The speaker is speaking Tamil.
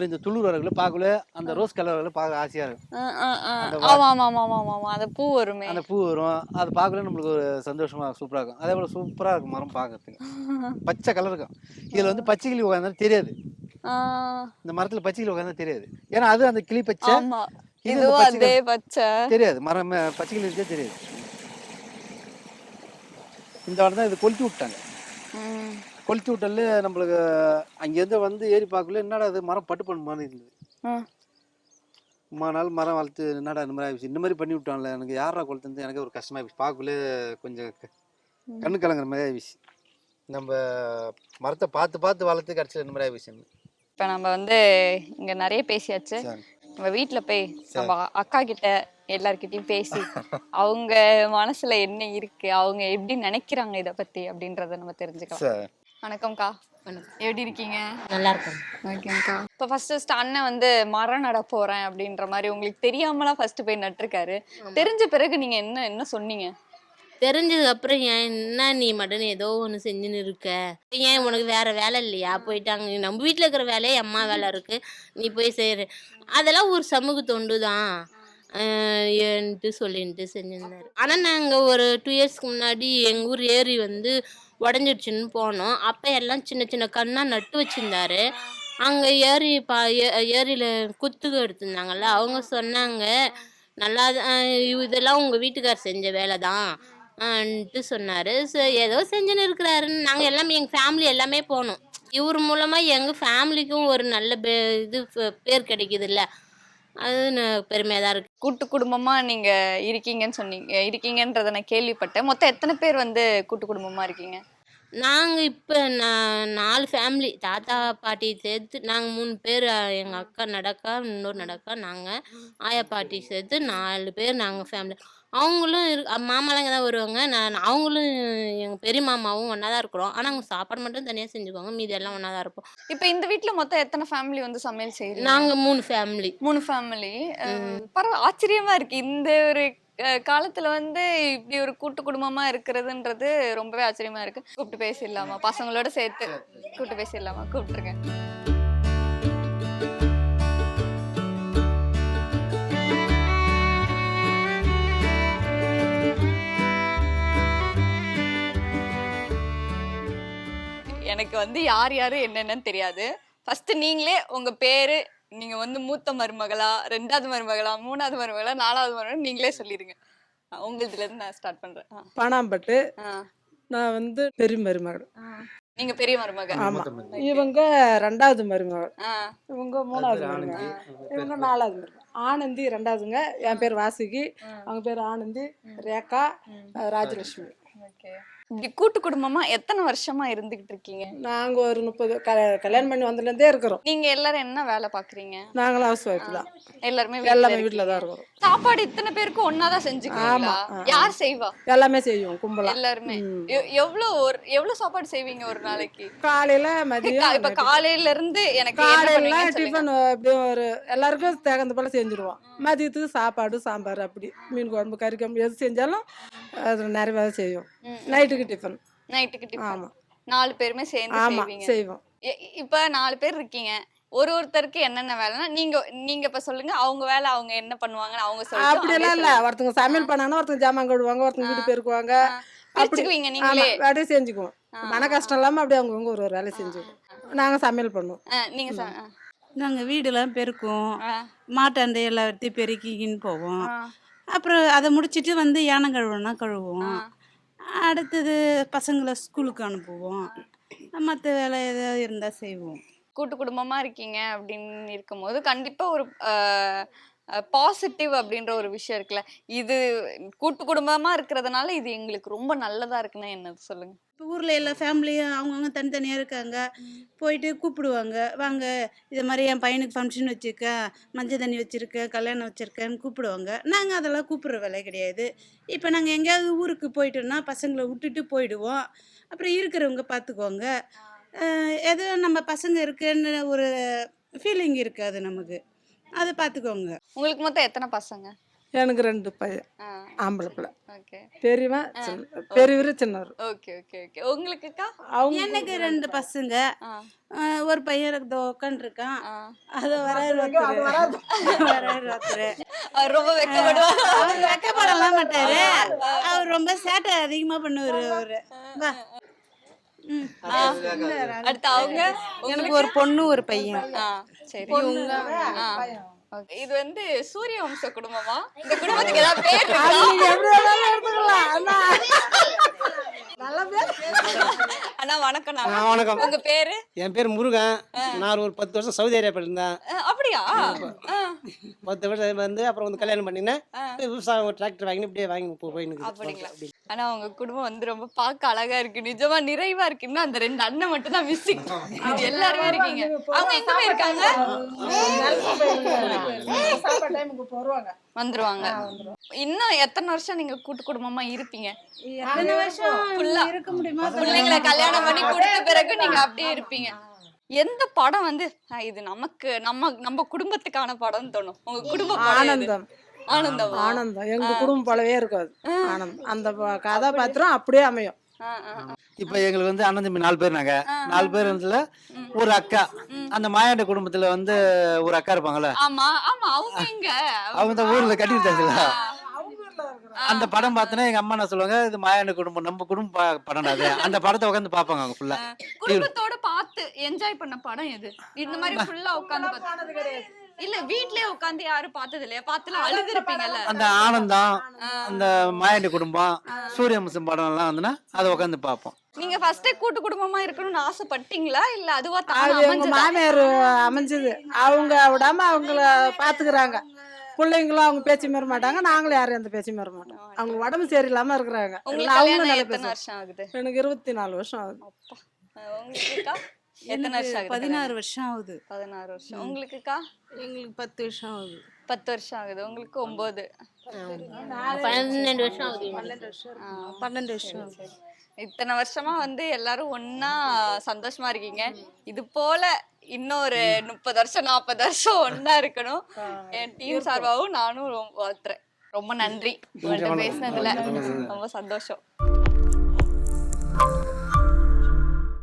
மாதிரி இந்த துளுர் வரக்குள்ள பார்க்கல அந்த ரோஸ் கலர் வரக்குள்ள பார்க்க ஆசையா இருக்கும் ஆமா ஆமா ஆமா ஆமா ஆமா ஆமா அந்த பூ வருமே. அந்த பூ வரும். அது பார்க்கல நம்மளுக்கு ஒரு சந்தோஷமா சூப்பரா இருக்கும். அதே போல சூப்பரா இருக்கும் மரம் பார்க்கறதுக்கு. பச்சை கலர் இருக்கும். இதுல வந்து பச்சை கிளி உட்காந்தாலும் தெரியாது. இந்த மரத்துல பச்சை கிளி உட்காந்தா தெரியாது. ஏன்னா அது அந்த கிளி பச்சை. இது இதுவும் அதே பச்சை. தெரியாது. மரம் பச்சை கிளி இருக்கே தெரியாது. இந்த வாரம் தான் இது கொளுத்தி விட்டாங்க. கொளுத்தி விட்டாலே நம்மளுக்கு அங்கேருந்து வந்து ஏறி பார்க்கல என்னடா அது மரம் பட்டு பண்ண மாதிரி இருந்தது. நாள் மரம் வளர்த்து என்னடா இந்த மாதிரி ஆயிடுச்சு. இந்த மாதிரி பண்ணி விட்டான்ல எனக்கு யாரா கொளுத்து எனக்கு ஒரு கஷ்டமா ஆயிடுச்சு. பார்க்கல கொஞ்சம் கண்ணு கலங்குற மாதிரி ஆயிடுச்சு. நம்ம மரத்தை பார்த்து பார்த்து வளர்த்து கடைசியில் இந்த மாதிரி ஆயிடுச்சு. இப்ப நம்ம வந்து இங்க நிறைய பேசியாச்சு. நம்ம வீட்ல போய் நம்ம அக்கா கிட்ட எல்லார்கிட்டயும் பேசி அவங்க மனசுல என்ன இருக்கு அவங்க எப்படி நினைக்கிறாங்க இத பத்தி அப்படின்றத நம்ம தெரிஞ்சுக்கலாம். வணக்கம்க்கா. எப்படி இருக்கீங்க? நல்லா இருக்கும் ஓகேங்கக்கா இப்போ ஃபர்ஸ்ட் அண்ணன் வந்து மரம் நட போறேன் அப்படின்ற மாதிரி உங்களுக்கு தெரியாமலாம் ஃபர்ஸ்ட் போய் நட்டிருக்காரு. தெரிஞ்ச பிறகு நீங்க என்ன என்ன சொன்னீங்க? தெரிஞ்சதுக்கு அப்புறம் ஏன் என்ன நீ மட்டும் ஏதோ ஒன்று செஞ்சுன்னு இருக்க? ஏன் உனக்கு வேற வேலை இல்லையா? போயிட்டாங்க. நம்ம வீட்டில் இருக்கிற வேலையே அம்மா வேலை இருக்கு. நீ போய் செய்கிற அதெல்லாம் ஒரு சமூக தொண்டு தான் ஏன்ட்டு சொல்லிட்டு செஞ்சிருந்தாரு. ஆனால் நாங்கள் ஒரு டூ இயர்ஸ்க்கு முன்னாடி எங்கள் ஊர் ஏரி வந்து உடஞ்சிடுச்சுன்னு போனோம். அப்போ எல்லாம் சின்ன சின்ன கண்ணாக நட்டு வச்சுருந்தாரு. அங்கே ஏரி பா ஏரியில் குத்துக்கு எடுத்திருந்தாங்கல்ல அவங்க சொன்னாங்க நல்லா இதெல்லாம் உங்கள் வீட்டுக்கார் செஞ்ச வேலை தான். சொன்னார். ஸோ ஏதோ செஞ்சுன்னு இருக்கிறாருன்னு நாங்கள் எல்லாமே எங்கள் ஃபேமிலி எல்லாமே போனோம். இவர் மூலமாக எங்கள் ஃபேமிலிக்கும் ஒரு நல்ல பே இது பே- பேர் கிடைக்குதுல்ல அது பெருமையாக தான் இருக்குது கூட்டு குடும்பமா நீங்க இருக்கீங்கன்னு சொன்னீங்க இருக்கீங்கன்றத நான் கேள்விப்பட்டேன். மொத்தம் எத்தனை பேர் வந்து கூட்டு குடும்பமா இருக்கீங்க? நாங்கள் இப்போ நான் நாலு ஃபேமிலி தாத்தா பாட்டி சேர்த்து நாங்கள் மூணு பேர் எங்கள் அக்கா நடக்கா இன்னொரு நடக்கா நாங்கள் ஆயா பாட்டி சேர்த்து நாலு பேர் நாங்கள் ஃபேமிலி அவங்களும் இரு மாமாலாம் இங்கே தான் வருவாங்க. நான் அவங்களும் எங்கள் பெரிய மாமாவும் ஒன்றா தான் இருக்கிறோம். ஆனால் அவங்க சாப்பாடு மட்டும் தனியாக செஞ்சுக்குவாங்க. மீதி எல்லாம் ஒன்றா தான் இருப்போம். இப்போ இந்த வீட்ல மொத்தம் எத்தனை ஃபேமிலி வந்து சமையல் செய்றீங்க? நாங்கள் மூணு ஃபேமிலி மூணு ஃபேமிலி பரவ ஆச்சரியமா இருக்கு. இந்த ஒரு காலத்துல வந்து இப்படி ஒரு கூட்டு குடும்பமா இருக்கிறதுன்றது ரொம்பவே ஆச்சரியமா இருக்கு. கூப்பிட்டு பேசிடலாமா? பசங்களோட சேர்த்து கூப்பிட்டு பேசிடலாமா? கூப்பிட்டுருங்க. எனக்கு வந்து யார் யாரு என்னென்னு தெரியாது. ஃபர்ஸ்ட் நீங்களே உங்க பேரு நீங்க வந்து மூத்த மருமகளா ரெண்டாவது மருமகளா மூணாவது மருமகளா நாலாவது மருமகளா நீங்களே சொல்லிடுங்க உங்களுதுல இருந்து நான் ஸ்டார்ட் பண்றேன். பணாம்பட்டு நான் வந்து பெரிய மருமகள். நீங்க பெரிய மருமக. ஆமா. இவங்க ரெண்டாவது மருமகள். இவங்க மூணாவது மருமகள். இவங்க நாலாவது மருமகள். ஆனந்தி ரெண்டாவதுங்க. என் பேர் வாசுகி. அவங்க பேர் ஆனந்தி ரேகா அஹ் ராஜலட்சுமி. ஓகே. இப்படி கூட்டு குடும்பமா எத்தனை வருஷமா இருந்துகிட்டு இருக்கீங்க? நாங்க ஒரு முப்பது க கல்யாணம் பண்ணி வந்ததுலேருந்தே இருக்கிறோம். நீங்க எல்லாரும் என்ன வேலை பாக்குறீங்க? நாங்களும் ஹவுஸ் ஒய்ஃப் தான். எல்லாருமே வீட்ல எல்லாமே. வீட்டில் தான் இருக்கிறோம். சாப்பாடு இத்தனை பேருக்கு ஒன்னாதான் ஆ, யார் செய்வா? எல்லாமே செய்வோம் கும்பலா. எல்லாருமே. ம். எ- எவ்வளவு ஒரு எவ்வளவு சாப்பாடு செய்வீங்க ஒரு நாளைக்கு? காலையில கா- மதியம் இப்ப காலையில இருந்து எனக்கு என்ன காலையில பண்ணுவீங்கன்னு சொல்லுங்க. டிஃபன் எப்படியும் ஒரு எல்லாருக்கும் தகுந்த போல செஞ்சுருவோம் மதியத்துக்கு சாப்பாடு சாம்பார் அப்படி. மீன் குழம்பு கறி குழம்பு எது செஞ்சாலும் அது நிறைய செய்வோம். நைட்டுக்கு டிஃபன். நைட்டுக்கு டிஃபன். ஆமா. நாலு பேருமே சேர்ந்து ஆமா செய்வோம். இப்ப நாலு பேர் இருக்கீங்க. ஒரு ஒருத்தருக்கு என்னென்ன வேலைன்னா நீங்க நீங்க இப்ப சொல்லுங்க அவங்க வேலை அவங்க என்ன பண்ணுவாங்கன்னு அவங்க சொல்லிட்டு அப்படியெல்லாம் அப்படியே இல்ல ஒருத்தங்க சமையல் பண்ணாங்கன்னா ஒருத்தங்க ஜாமான் கழுவுவாங்க ஒருத்தங்க வீடு பெருக்குவாங்க அப்படி பிரிச்சுக்குவீங்க நீங்களே. அப்படியே செஞ்சுக்குவோம். மன கஷ்டம் இல்லாம அப்படியே அவங்கவுங்க ஒரு ஒரு வேலை செஞ்சுக்குவோம். நாங்க சமையல் பண்ணுவோம். நீங்க. நாங்கள் வீடெல்லாம் பெருக்குவோம். ஆ. மாட்டாந்தை எல்லாத்தையும் பெருக்கிக்கின்னு போவோம். அப்புறம் அதை முடிச்சிட்டு வந்து யானை கழுவுனா கழுவுவோம். அடுத்தது பசங்களை ஸ்கூலுக்கு அனுப்புவோம். மற்ற வேலை ஏதாவது இருந்தால் செய்வோம். கூட்டு குடும்பமா இருக்கீங்க அப்படின்னு இருக்கும்போது கண்டிப்பா ஒரு பாசிட்டிவ் அப்படின்ற ஒரு விஷயம் இருக்குல்ல. இது கூட்டு குடும்பமா இருக்கிறதுனால இது எங்களுக்கு ரொம்ப நல்லதா இருக்குன்னா என்னது சொல்லுங்க. இப்போ ஊரில் எல்லா ஃபேமிலியும் அவங்கவுங்க தனித்தனியாக இருக்காங்க. போயிட்டு கூப்பிடுவாங்க. வாங்க இது மாதிரி என் பையனுக்கு ஃபங்க்ஷன் வச்சுருக்கேன் மஞ்சள் தண்ணி வச்சுருக்கேன் கல்யாணம் வச்சுருக்கேன்னு கூப்பிடுவாங்க. நாங்கள் அதெல்லாம் கூப்பிட்ற வேலை கிடையாது. இப்போ நாங்கள் எங்கேயாவது ஊருக்கு போயிட்டோம்னா பசங்களை விட்டுட்டு போயிடுவோம். அப்புறம் இருக்கிறவங்க பார்த்துக்குவாங்க ஏதோ நம்ம பசங்க இருக்குன்னு ஒரு ஃபீலிங் இருக்காது நமக்கு. அதை பார்த்துக்கோங்க உங்களுக்கு மொத்தம் எத்தனை பசங்க? எனக்கு ரெண்டு பையன். ஆம்பளை பிள்ளை ஓகே. பெரியவன் சின்ன பெரியவர் சின்னவர். Okay okay okay. உங்களுக்குக்கா? அவங்க எனக்கு ரெண்டு பசங்க. ஒரு பையன் இதோ உட்காந்துருக்கான். அது வராரு ஒருத்தர். வராரு ஒருத்தர். அவர் ரொம்ப வெக்கப்படுவார். அவர் வெக்கப்படலாம் மாட்டாரு. அவர் ரொம்ப சேட்டை அதிகமா பண்ணுவாரு அவரு. வா. அடுத்து அவங்க? எனக்கு ஒரு பொண்ணு ஒரு பையன். ஆ சரி. இது வந்து சூரிய வம்ச குடும்பமா? இந்த குடும்பத்துக்கு ஏதாவது பேர் இருக்கா? எப்படி வேணாலும் எடுத்துக்கலாம் அண்ணா. நல்ல பேர் அண்ணா வணக்கம். வணக்கம். உங்க பேரு? என் பேர் முருகன். நான் ஒரு பத்து வருஷம் சவுதி அரேபியா இருந்தேன். அப்படியா. பத்து வருஷம் வந்து அப்புறம் வந்து கல்யாணம் பண்ணினேன். விவசாயம் ஒரு டிராக்டர் வாங்கி இப்படியே வாங்கி போ- போயின்னு அப்படிங்களா? இருக்குது. ஆனா உங்க குடும்பம் வந்து ரொம்ப பார்க்க அழகா இருக்கு. நிஜமா நிறைவா இருக்குன்னா அந்த ரெண்டு அண்ணன் மட்டும் தான் மிஸ்ஸிங் எல்லாருமே இருக்கீங்க. அவங்க எங்க போய் இருக்காங்க? சாப்பாடு டைமுக்கு போடுவாங்க வந்துருவாங்க. இன்னும் எத்தனை வருஷம் நீங்க கூட்டு குடும்பமா இருப்பீங்க. இருக்க முடியுமா? பிள்ளைங்களை கல்யாணம் பண்ணி கொடுத்த பிறகு நீங்க அப்படியே இருப்பீங்க. எந்த படம் வந்து "ஆ, இது நமக்கு நம்ம நம்ம குடும்பத்துக்கான படம்னு தோணும். உங்க குடும்ப படம்? ஆனந்தம். ஆனந்தம்? ஆனந்தம். எங்க குடும்பம் போலவே இருக்காது. ஆனந்தம். அந்த கதாபாத்திரம் அப்படியே அமையும். இப்போ எங்களுக்கு வந்து அண்ணன் தம்பி நாலு பேர் நாங்க. நாலு பேர் இருந்ததுல ஒரு அக்கா. அந்த மாயாண்ட குடும்பத்துல வந்து ஒரு அக்கா இருப்பாங்கல்ல. ஆமா ஆமா அவங்க ஊர்ல கட்டிட்டாங்கல்ல அந்த படம் பார்த்தோன்னா எங்க அம்மா என்ன சொல்லுவாங்க இது மாயாண்ட குடும்பம் நம்ம குடும்ப ப- படம்டா அது. அந்த படத்தை உட்காந்து பார்ப்பாங்க அவங்க ஃபுல்லா குடும்பத்தோட பார்த்து என்ஜாய் பண்ண படம் எது? இந்த மாதிரி ஃபுல்லா உட்கார்ந்து பார்த்து இல்ல வீட்லயே உட்கார்ந்து யாரும் பார்த்தது இல்லையா பார்த்துல அழுது இருப்பீங்கல்ல. அந்த ஆனந்தம் அந்த மாயாண்டி குடும்பம் சூரியவம்சம் படம் எல்லாம் வந்துன்னா அதை உட்காந்து பார்ப்போம். நீங்க ஃபர்ஸ்டே கூட்டு குடும்பமா இருக்கணும்னு ஆசைப்பட்டீங்களா? இல்ல அதுவா தானா அமைஞ்சதா? மாமியார் அமைஞ்சது. அவங்க விடாம அவங்கள பாத்துக்கிறாங்க பிள்ளைங்களும் அவங்க பேச்சு மீற மாட்டாங்க நாங்களும் யாரும் எந்த பேச்சு மீற மாட்டோம். அவங்க உடம்பு சரியில்லாம இருக்கிறாங்க. வருஷம் எனக்கு இருபத்தி நாலு வருஷம் ஆகுது. அஹ் உங்களுக்குக்கா எத்தனை வருஷம் ஆகுது பதினாறு வருஷம் ஆகுது. பதினாறு வருஷம். உங்களுக்குக்கா எங்களுக்கு பத்து வருஷம் ஆகுது. பத்து வருஷம் ஆகுது. உங்களுக்கு ஒன்பது பன்னெண்டு வருஷம் ஆகுது. பன்னெண்டு வருஷம் ஆகுது சரி. இத்தனை வருஷமா வந்து எல்லாரும் ஒண்ணா சந்தோஷமா இருக்கீங்க. இது போல இன்னொரு முப்பது வருஷம் நாற்பது வருஷம் ஒண்ணா இருக்கணும். என் டீம் சார்பாகவும் நானும் ரொம்ப வாழ்த்துறேன். ரொம்ப நன்றி. உங்கள்ட்ட பேசினதுல ரொம்ப சந்தோஷம்.